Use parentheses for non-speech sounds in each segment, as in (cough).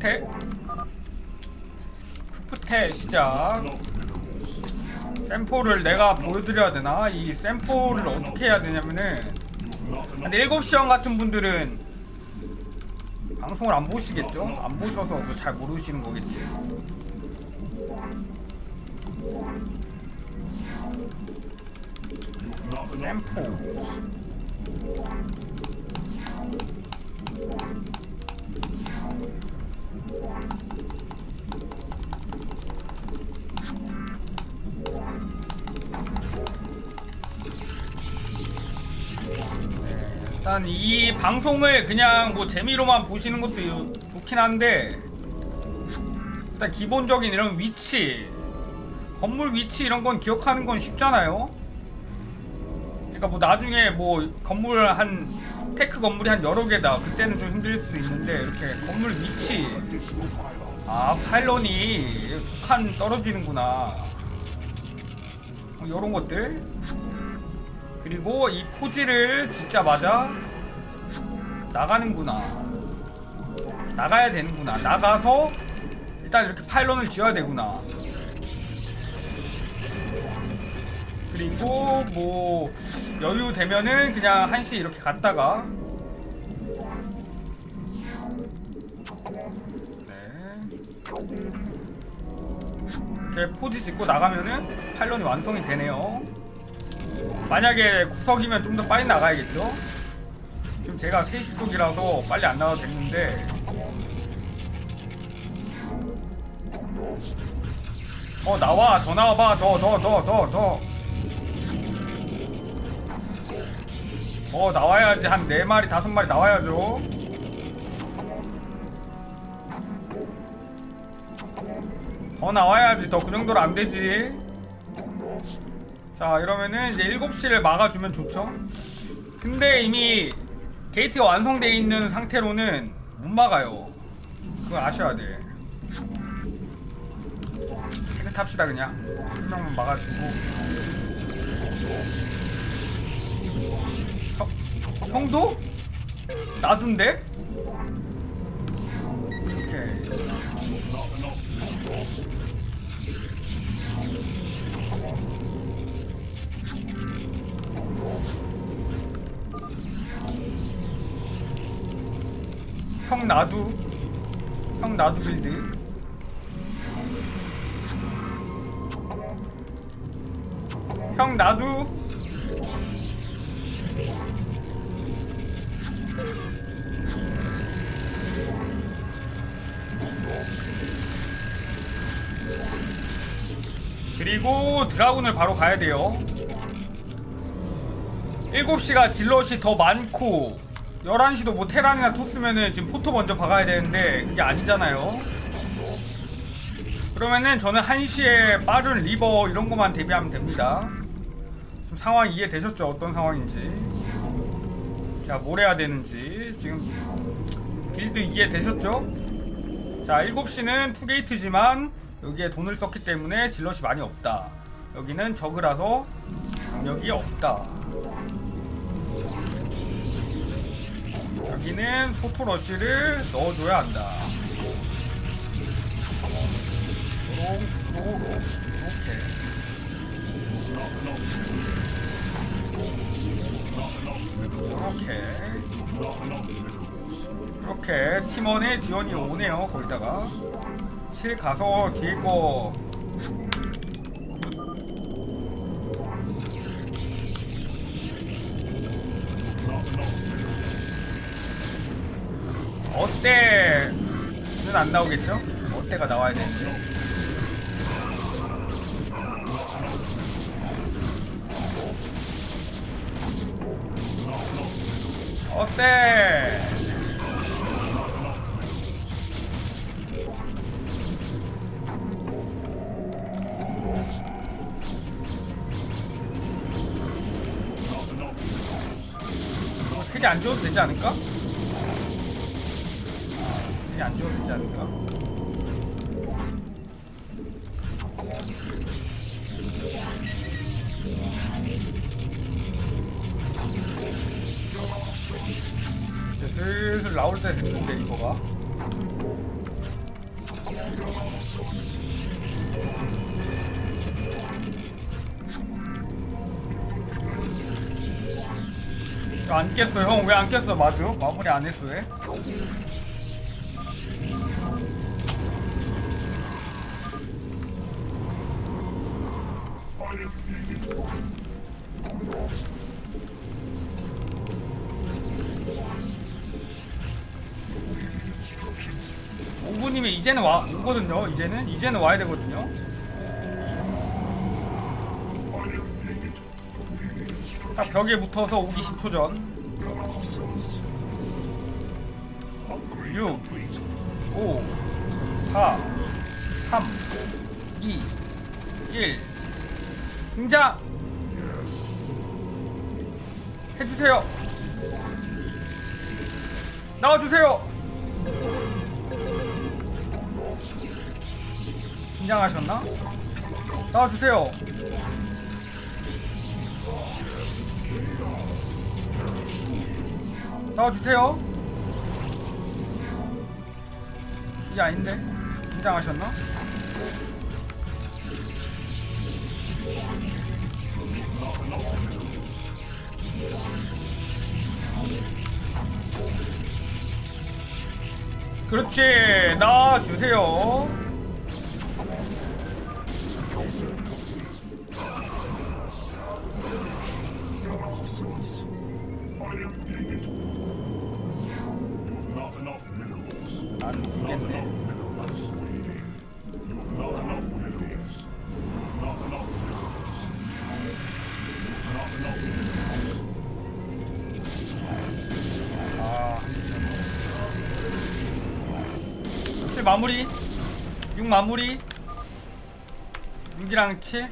푸푸테 푸푸테 시작 샘포를 내가 보여드려야 되나? 이 샘포를 어떻게 해야 되냐면은 근데 7시형 같은 분들은 방송을 안 보시겠죠? 안 보셔서 그잘 모르시는 거겠지 샘포 일단 이 방송을 그냥 뭐 재미로만 보시는 것도 좋긴 한데 일단 기본적인 이런 위치 건물 위치 이런 건 기억하는 건 쉽잖아요. 그러니까 뭐 나중에 뭐 건물 한 테크 건물이 한 여러 개다. 그때는 좀 힘들 수도 있는데 이렇게 건물 위치. 아 파일런이 두 칸 떨어지는구나. 뭐 이런 것들 그리고 이 포지를 짓자마자 나가는구나. 나가야 되는구나. 나가서 일단 이렇게 파일런을 지어야 되구나. 그리고 뭐 여유 되면은 그냥 한시 이렇게 갔다가. 네. 이렇게 포지 짓고 나가면은 파일런이 완성이 되네요 만약에 구석이면 좀 더 빨리 나가야겠죠? 지금 제가 3시 쪽이라서 빨리 안 나와도 됐는데. 어 나와. 더 나와봐. 더 더 더 더더. 어 나와야지. 한 4마리 5마리 나와야죠. 더 나와야지. 더 그 정도로 안 되지 자 이러면은 이제 7시를 막아주면 좋죠. 근데 이미 게이트가 완성되어 있는 상태로는 못 막아요. 그거 아셔야 돼. 태그 탑시다 그냥. 한 명만 막아주고. 형, 형도? 나둔데? 오케이 형 나도 형 나도 빌드. 형 나도 그리고 드라군을 바로 가야 돼요 7시가 질럿이 더 많고 11시도 뭐 테란이나 토스면은 지금 포토 먼저 박아야 되는데 그게 아니잖아요. 그러면은 저는 1시에 빠른 리버 이런 것만 대비하면 됩니다. 좀 상황 이해되셨죠? 어떤 상황인지. 자뭘 해야 되는지. 지금 빌드 이해되셨죠? 자 7시는 투게이트지만 여기에 돈을 썼기 때문에 질럿이 많이 없다. 여기는 저그라서 병력이 없다 여기는 포토러쉬를 넣어줘야 한다. 이렇게. 이렇게. 이렇게 팀원의 지원이 오네요. 거기다가 실 가서 뒤에 거 어때는 안 나오겠죠? 어때가 나와야 되는데. 어때? 크게 안 줘도 되지 않을까? 안 좋아지지 않을까? 이제 슬슬 나올 때 됐는데 이거가 안 깼어 형 왜 안 깼어 마주 마무리 안 했어 왜? 오구님이 이제는 와 오거든요. 이제는 이제는 와야 되거든요. 딱 벽에 붙어서 오기 10초 전. 6, 5, 4, 3, 2, 1. 등장! 해주세요. 나와주세요. 긴장하셨나? 나와주세요. 나와주세요. 이게 아닌데? 긴장하셨나? 그렇지. 나 주세요. 마무리. 6 마무리. 6이랑 7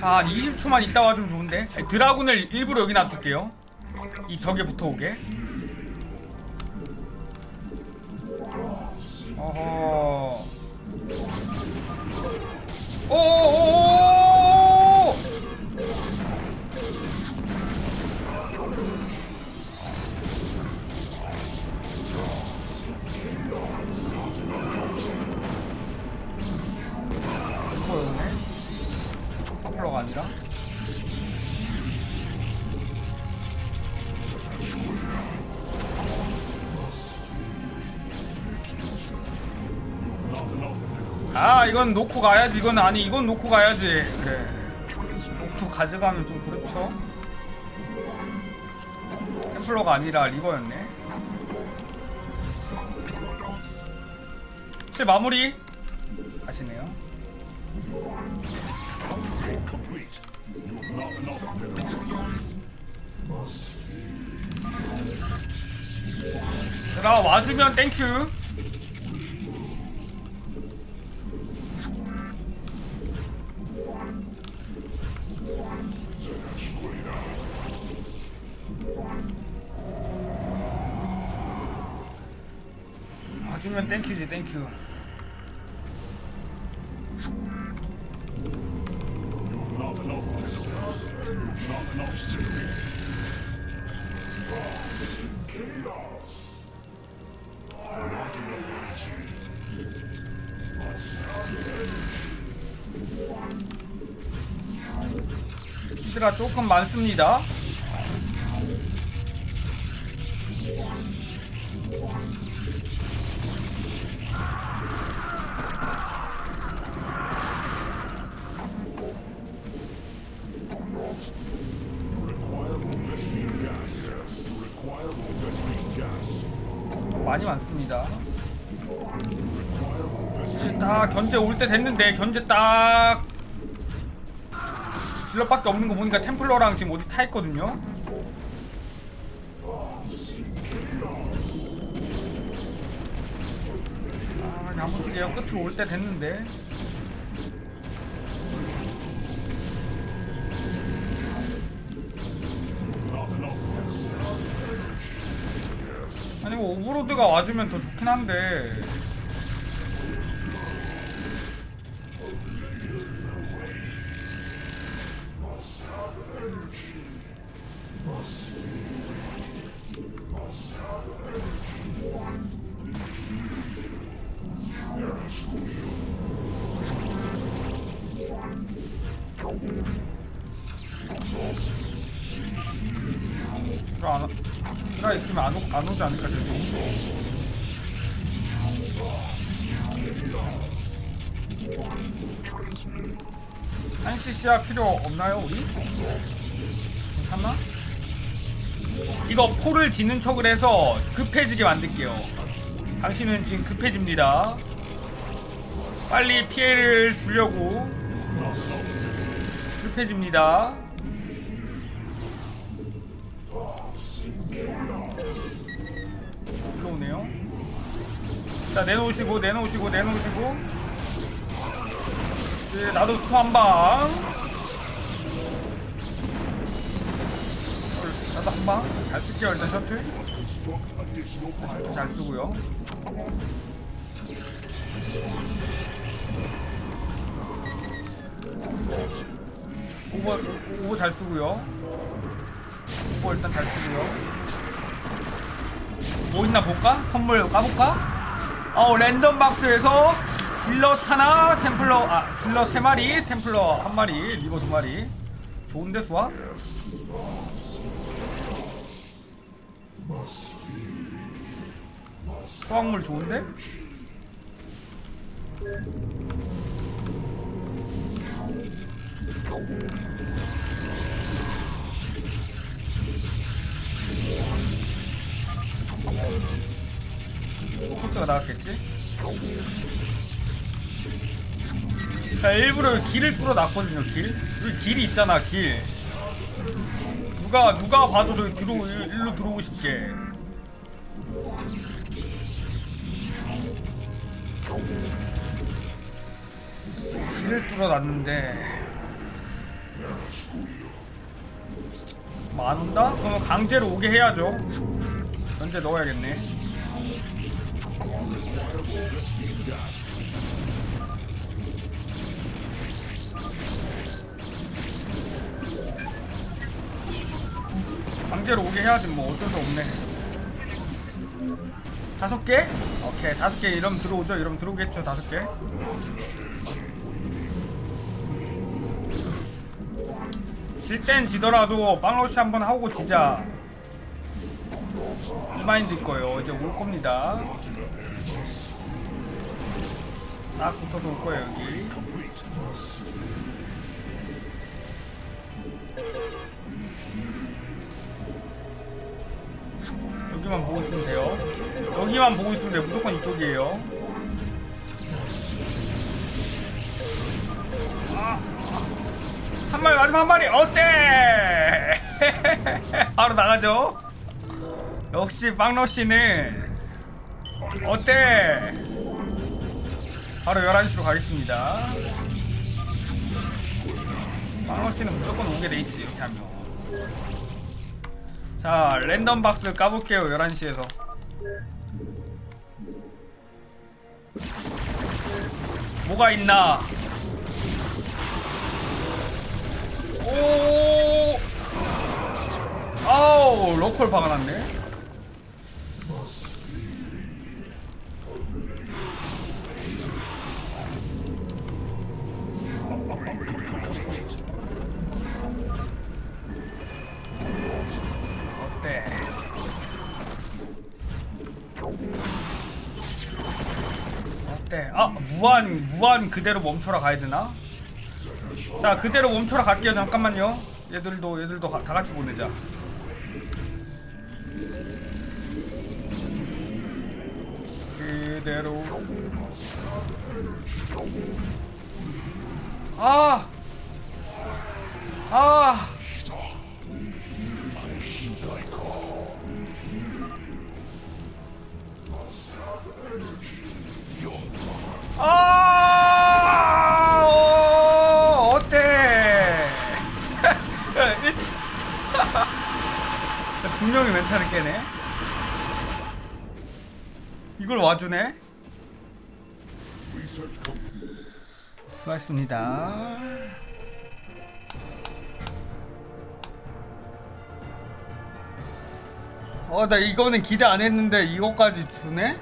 자 20초만 있다 와좀 좋은데. 드라군을 일부러 여기 놔둘게요? 이 벽에 붙어오게? 어허. 오. 이건 놓고 가야지. 이건 아니 이건 놓고 가야지. 그래. 또 가져가면 좀 그렇죠. 템플러가 아니라 리버였네. 실 마무리. minerals. 제가 와주면 땡큐 주면 땡큐지 땡큐. 히드라 조금 많습니다 딱 견제 올 때 됐는데 견제 딱 질럿밖에 없는 거 보니까 템플러랑 지금 어디 타 있거든요. 아, 야무지게요. 끝으로 올 때 됐는데. 아니 뭐 오브로드가 와주면 더 좋긴 한데 안, 오지 않을까 저기 한 CC야 필요 없나요 우리? 괜찮나? 이거 포를 지는 척을 해서 급해지게 만들게요 당신은 지금 급해집니다 빨리 피해를 주려고 급해집니다 자 내놓으시고 내놓으시고 내놓으시고. 그렇지, 나도 스톱 한 방. 나도 한 방. 잘 쓸게요 일단 셔틀. Pylons. 잘 쓰고요. 오버 오버 잘 쓰고요. 오버 일단 잘 쓰고요. 뭐 있나 볼까? 선물 까볼까? 어 랜덤 박스에서 딜럿 하나, 템플러 아 딜럿 세 마리, 템플러 한 마리, 리버 두 마리. 좋은데 수아? 수확물 좋은데? 코스가 나왔겠지? 자 일부러 길을 뚫어 놨거든요 길. 여기 길이 있잖아 길. 누가 누가 봐도 저기 들어 일로 들어오고 싶게. 길을 뚫어 놨는데. 뭐 안 온다? 그러면 강제로 오게 해야죠. 현재 넣어야겠네 강제로 오게 해야지 뭐 어쩔 수 없네. 다섯 개? 오케이 다섯 개. 이러면 들어오죠? 이러면 들어오겠죠? 다섯 개? 질 땐 지더라도 빵러시 한번 하고 지자 이 마인드일 거예요. 이제 올 겁니다. 딱 붙어서 올 거예요 여기. 여기만 보고 있으면 돼요. 여기만 보고 있으면 돼요. 무조건 이쪽이에요. 한 마리 마지막 한 마리. 어때? (laughs) 바로 나가죠. 역시 빵러 씨는 어때? 바로 11시로 가겠습니다. 빵러 씨는 무조건 오게 돼 있지 이렇게 하면. 자 랜덤 박스 까볼게요 11시에서. 뭐가 있나? 오! 아우, 로컬 박아놨네. 아, 무한, 무한 그대로 멈춰라 가야 되나? 자 그대로 멈춰라 갈게요 잠깐만요 얘들도 얘들도 가- 다 같이 보내자 그대로 아! 아! 아 어, 어때 (laughs) 두 명이 멘탈을 깨네 이걸 와주네. 수고하셨습니다 어 나 이거는 기대 안 했는데 이거까지 주네?